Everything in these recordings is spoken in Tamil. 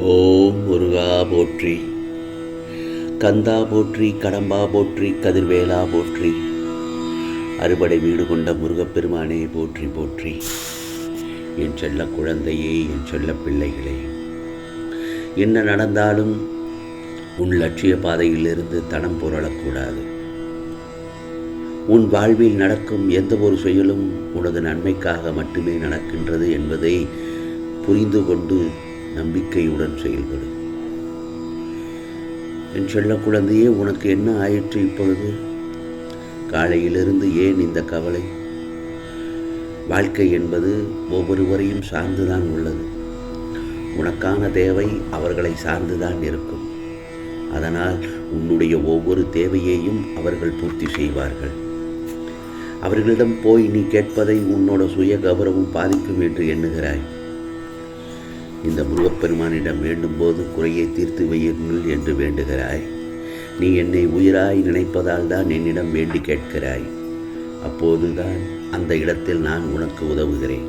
ஓம் முருகா போற்றி. கந்தா போற்றி கடம்பா போற்றி கதிர்வேலா போற்றி. அறுபடை வீடு கொண்ட முருகப்பெருமானே போற்றி போற்றி. என் செல்ல குழந்தையே என் செல்ல பிள்ளைகளே. என்ன நடந்தாலும் உன் லட்சிய பாதையிலிருந்து தனம் புரளக்கூடாது. உன் வாழ்வில் நடக்கும் எந்த ஒரு செயலும் உனது நன்மைக்காக மட்டுமே நடக்கின்றது என்பதை புரிந்து கொண்டு நம்பிக்கையுடன் செயல்படும் என் செல்ல குழந்தையே உனக்கு என்ன ஆயிற்று இப்பொழுது? காலையிலிருந்து ஏன் இந்த கவலை? வாழ்க்கை என்பது ஒவ்வொருவரையும் சார்ந்துதான் உள்ளது. உனக்கான தேவை அவர்களை சார்ந்துதான் இருக்கும். அதனால் உன்னுடைய ஒவ்வொரு தேவையையும் அவர்கள் பூர்த்தி செய்வார்கள். அவர்களிடம் போய் நீ கேட்பதை உன்னோட சுய கௌரவம் பாதிக்கும் என்று எண்ணுகிறாய். இந்த முருகப்பெருமானிடம் வேண்டும் போது குறையை தீர்த்து வையுங்கள் என்று வேண்டுகிறாய். நீ என்னை உயிராய் நினைப்பதால் தான் என்னிடம் வேண்டி கேட்கிறாய். அப்போதுதான் அந்த இடத்தில் நான் உனக்கு உதவுகிறேன்.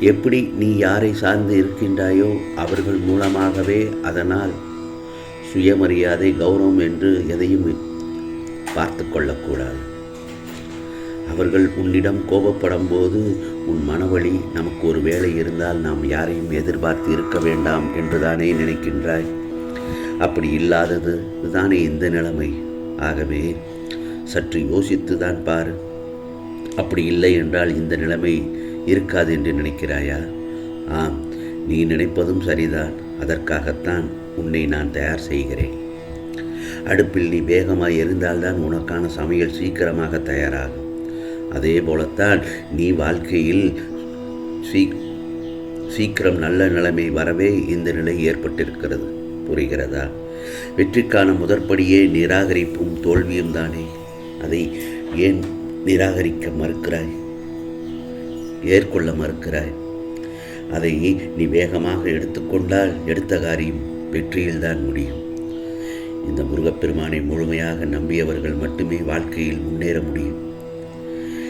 எப்படி நீ யாரை சார்ந்து இருக்கின்றாயோ அவர்கள் மூலமாகவே அதனால் சுயமரியாதை கௌரவம் என்று எதையும் பார்த்து கொள்ளக்கூடாது. அவர்கள் உன்னிடம் கோபப்படும் போது உன் மனவழி நமக்கு ஒரு வேலை இருந்தால் நாம் யாரையும் எதிர்பார்த்து இருக்க வேண்டாம் என்றுதானே நினைக்கின்றாய். அப்படி இல்லாதது தானே இந்த நிலைமை. ஆகவே சற்று யோசித்து தான் பார். அப்படி இல்லை என்றால் இந்த நிலைமை இருக்காது என்று நினைக்கிறாயா? ஆம் நீ நினைப்பதும் சரிதான். அதற்காகத்தான் உன்னை நான் தயார் செய்கிறேன். அடுப்பில் நீ வேகமாக எரிந்தால்தான் உனக்கான சமையல் சீக்கிரமாக தயாராகும். அதே போலத்தான் நீ வாழ்க்கையில் சீ சீக்கிரம் நல்ல நிலைமை வரவே இந்த நிலை ஏற்பட்டிருக்கிறது. புரிகிறதா? வெற்றிக்கான முதற்படியே நிராகரிப்பும் தோல்வியும் தானே. அதை ஏன் நிராகரிக்க மறுக்கிறாய்? ஏற்கொள்ள மறுக்கிறாய்? அதை நீ வேகமாக எடுத்துக்கொண்டால் எடுத்த காரியம் வெற்றியில்தான் முடியும். இந்த முருகப்பெருமானை முழுமையாக நம்பியவர்கள் மட்டுமே வாழ்க்கையில் முன்னேற முடியும்.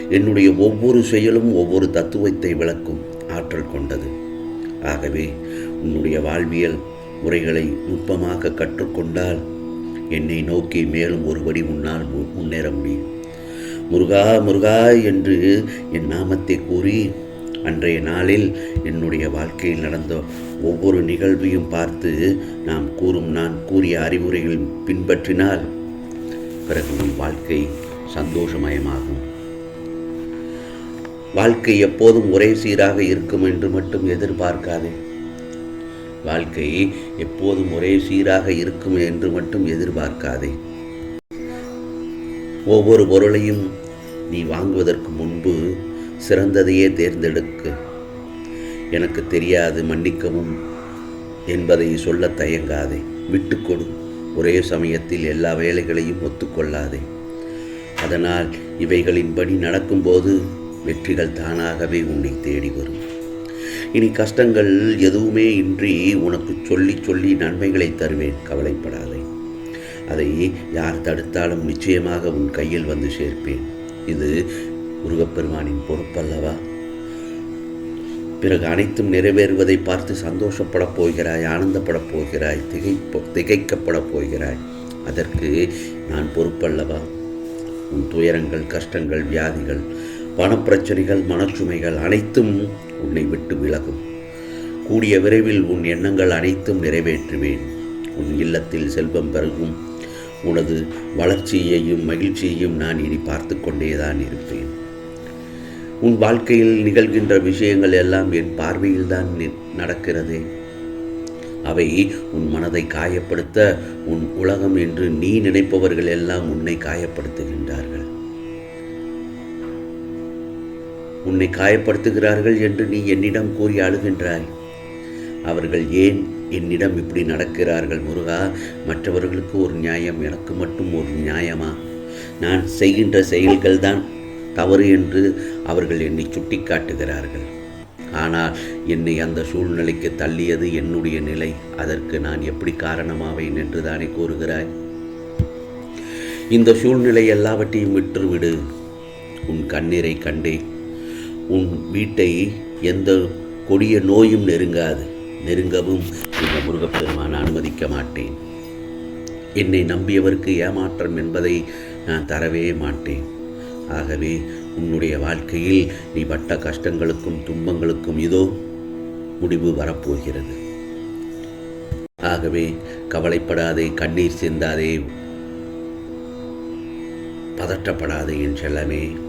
என்னுடைய ஒவ்வொரு செயலும் ஒவ்வொரு தத்துவத்தை விளக்கும் ஆற்றல் கொண்டது. ஆகவே உன்னுடைய வாழ்வியல் முறைகளை நுட்பமாக கற்றுக்கொண்டால் என்னை நோக்கி மேலும் ஒருபடி முன்னால் முன்னேற முடியும். முருகா முருகா என்று என் நாமத்தை கூறி அன்றைய நாளில் என்னுடைய வாழ்க்கையில் நடந்த ஒவ்வொரு நிகழ்வையும் பார்த்து நாம் கூறும் நான் கூறிய அறிவுரைகள் பின்பற்றினால் பிறகு உன் வாழ்க்கை சந்தோஷமயமாகும். வாழ்க்கை எப்போதும் ஒரே சீராக இருக்கும் என்று மட்டும் எதிர்பார்க்காதே. வாழ்க்கை எப்போதும் ஒரே சீராக இருக்கும் என்று மட்டும் எதிர்பார்க்காதே. ஒவ்வொரு பொருளையும் நீ வாங்குவதற்கு முன்பு சிறந்ததையே தேர்ந்தெடுக்க. எனக்கு தெரியாது மன்னிக்கவும் என்பதை சொல்ல தயங்காதே. விட்டுக்கொடு ஒரே சமயத்தில் எல்லா வேலைகளையும் ஒத்துக்கொள்ளாதே. அதனால் இவைகளின்படி நடக்கும்போது வெற்றிகள் தானாகவே உன்னை தேடி வரும். இனி கஷ்டங்கள் எதுவுமே இன்றி உனக்கு சொல்லி சொல்லி நன்மைகளை தருவேன் கவலைப்படாதே. அதை யார் தடுத்தாலும் நிச்சயமாக உன் கையில் வந்து சேர்ப்பேன். இது முருகப்பெருமானின் பொறுப்பல்லவா? பிறகு அனைத்தும் நிறைவேறுவதை பார்த்து சந்தோஷப்படப் போகிறாய் ஆனந்தப்படப் போகிறாய் திகைப்ப திகைக்கப்படப் போகிறாய். அதற்கு நான் பொறுப்பல்லவா? உன் துயரங்கள் கஷ்டங்கள் வியாதிகள் பணப்பிரச்சனைகள் மனச்சுமைகள் அனைத்தும் உன்னை விட்டு விலகும். கூடிய விரைவில் உன் எண்ணங்கள் அனைத்தும் நிறைவேற்றுவேன். உன் இல்லத்தில் செல்வம் பெருகும். உனது வளர்ச்சியையும் மகிழ்ச்சியையும் நான் இனி பார்த்து கொண்டேதான் இருப்பேன். உன் வாழ்க்கையில் நிகழ்கின்ற விஷயங்கள் எல்லாம் என் பார்வையில்தான் நி- நடக்கிறதே. அவை உன் மனதை காயப்படுத்த உன் உலகம் என்று நீ நினைப்பவர்கள் எல்லாம் உன்னை காயப்படுத்துகின்றார்கள். உன்னை காயப்படுத்துகிறார்கள் என்று நீ என்னிடம் கூறி அழுகின்றாய். அவர்கள் ஏன் என்னிடம் இப்படி நடக்கிறார்கள் முருகா? மற்றவர்களுக்கு ஒரு நியாயம் எனக்கு மட்டும் ஒரு நியாயமா? நான் செய்கின்ற செயல்கள் தான் தவறு என்று அவர்கள் என்னை சுட்டிக்காட்டுகிறார்கள். ஆனால் என்னை அந்த சூழ்நிலைக்கு தள்ளியது என்னுடைய நிலை. அதற்கு நான் எப்படி காரணமாவேன் என்று தானே கூறுகிறாய்? இந்த சூழ்நிலை எல்லாவற்றையும் விட்டுவிடு. உன் கண்ணீரை கண்டே உன் வீட்டை எந்த கொடிய நோயும் நெருங்காது நெருங்கவும் இந்த முருகப்பெருமான் அனுமதிக்க மாட்டேன். என்னை நம்பியவருக்கு ஏமாற்றம் என்பதை நான் தரவே மாட்டேன். ஆகவே உன்னுடைய வாழ்க்கையில் நீ பட்ட கஷ்டங்களுக்கும் துன்பங்களுக்கும் இதோ முடிவு வரப்போகிறது. ஆகவே கவலைப்படாதே கண்ணீர் சிந்தாதே பதற்றப்படாதே என் செல்லமே.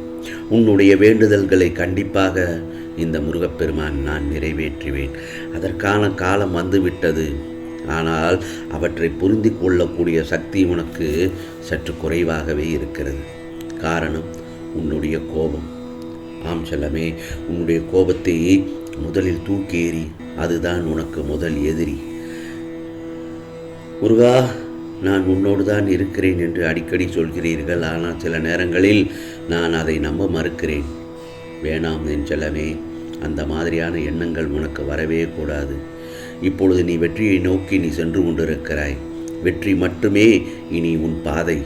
உன்னுடைய வேண்டுதல்களை கண்டிப்பாக இந்த முருகப்பெருமான் நான் நிறைவேற்றுவேன். அதற்கான காலம் வந்துவிட்டது. ஆனால் அவற்றை புரிந்து கொள்ளக்கூடிய சக்தி உனக்கு சற்று குறைவாகவே இருக்கிறது. காரணம் உன்னுடைய கோபம். ஆம் செல்லமே உன்னுடைய கோபத்தை முதலில் தூக்கி அதுதான் உனக்கு முதல் எதிரி. முருகா நான் உன்னோடு தான் இருக்கிறேன் என்று அடிக்கடி சொல்கிறீர்கள். ஆனால் சில நேரங்களில் நான் அதை நம்ப மறுக்கிறேன். வேணாம் என் செல்லமே அந்த மாதிரியான எண்ணங்கள் உனக்கு வரவே கூடாது. இப்பொழுது நீ வெற்றியை நோக்கி நீ சென்று கொண்டிருக்கிறாய். வெற்றி மட்டுமே இனி உன் பாதை.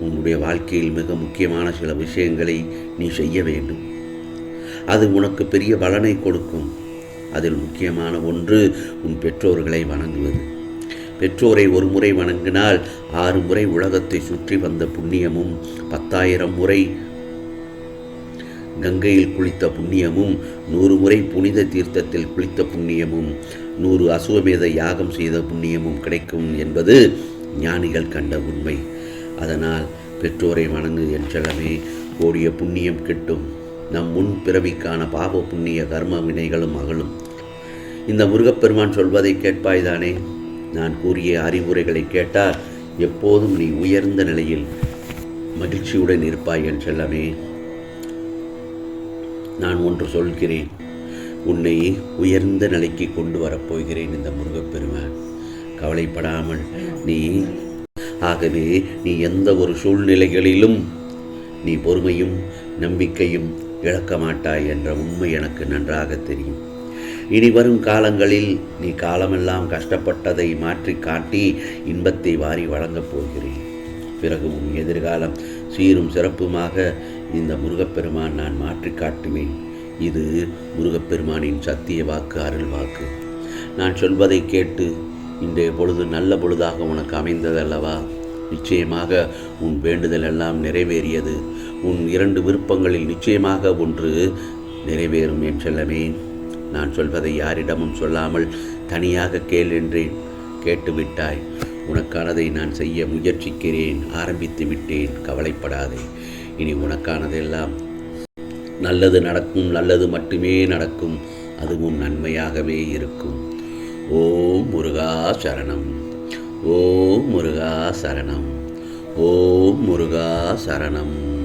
உன்னுடைய வாழ்க்கையில் மிக முக்கியமான சில விஷயங்களை நீ செய்ய வேண்டும். அது உனக்கு பெரிய பலனை கொடுக்கும். அதில் முக்கியமான ஒன்று உன் பெற்றோர்களை வணங்குவது. பெற்றோரை ஒரு முறை வணங்கினால் ஆறு முறை உலகத்தை சுற்றி வந்த புண்ணியமும் பத்தாயிரம் முறை கங்கையில் குளித்த புண்ணியமும் நூறு முறை புனித தீர்த்தத்தில் குளித்த புண்ணியமும் நூறு அசுவமேத யாகம் செய்த புண்ணியமும் கிடைக்கும் என்பது ஞானிகள் கண்ட உண்மை. அதனால் பெற்றோரை வணங்கு என் கோடிய புண்ணியம் கிட்டும். நம் முன் பிறவிக்கான பாவ புண்ணிய கர்ம வினைகளும் அகலும். இந்த முருகப்பெருமான் சொல்வதை கேட்பாய்தானே நான் கூறிய அறிவுரைகளை கேட்டால் எப்போதும் நீ உயர்ந்த நிலையில் மகிழ்ச்சியுடன் இருப்பாய் என் செல்லமே. நான் ஒன்று சொல்கிறேன். உன்னை உயர்ந்த நிலைக்கு கொண்டு வரப்போகிறேன் இந்த முருகப்பெருமான். கவலைப்படாமல் நீ ஆகவே நீ எந்த ஒரு சூழ்நிலைகளிலும் நீ பொறுமையும் நம்பிக்கையும் இழக்க மாட்டாய் என்ற உண்மை எனக்கு நன்றாக தெரியும். இனி வரும் காலங்களில் நீ காலமெல்லாம் கஷ்டப்பட்டதை மாற்றி காட்டி இன்பத்தை வாரி வழங்கப் போகிறேன். பிறகு உன் எதிர்காலம் சீரும் சிறப்புமாக இந்த முருகப்பெருமான் நான் மாற்றி காட்டுவேன். இது முருகப்பெருமானின் சத்திய வாக்கு அருள் வாக்கு. நான் சொல்வதை கேட்டு இன்றைய பொழுது நல்ல பொழுதாக உனக்கு அமைந்ததல்லவா? நிச்சயமாக உன் வேண்டுதல் எல்லாம் நிறைவேறியது. உன் இரண்டு விருப்பங்களில் நிச்சயமாக ஒன்று நிறைவேறும் என் செல்லமே. நான் சொல்வதை யாரிடமும் சொல்லாமல் தனியாக கேள் என்றேன் கேட்டுவிட்டாய். உனக்கானதை நான் செய்ய முயற்சிக்கிறேன். ஆரம்பித்து விட்டேன். கவலைப்படாதே. இனி உனக்கானதெல்லாம் நல்லது நடக்கும். நல்லது மட்டுமே நடக்கும். அதுவும் நன்மையாகவே இருக்கும். ஓம் முருகா சரணம். ஓம் முருகா சரணம். ஓம் முருகா சரணம்.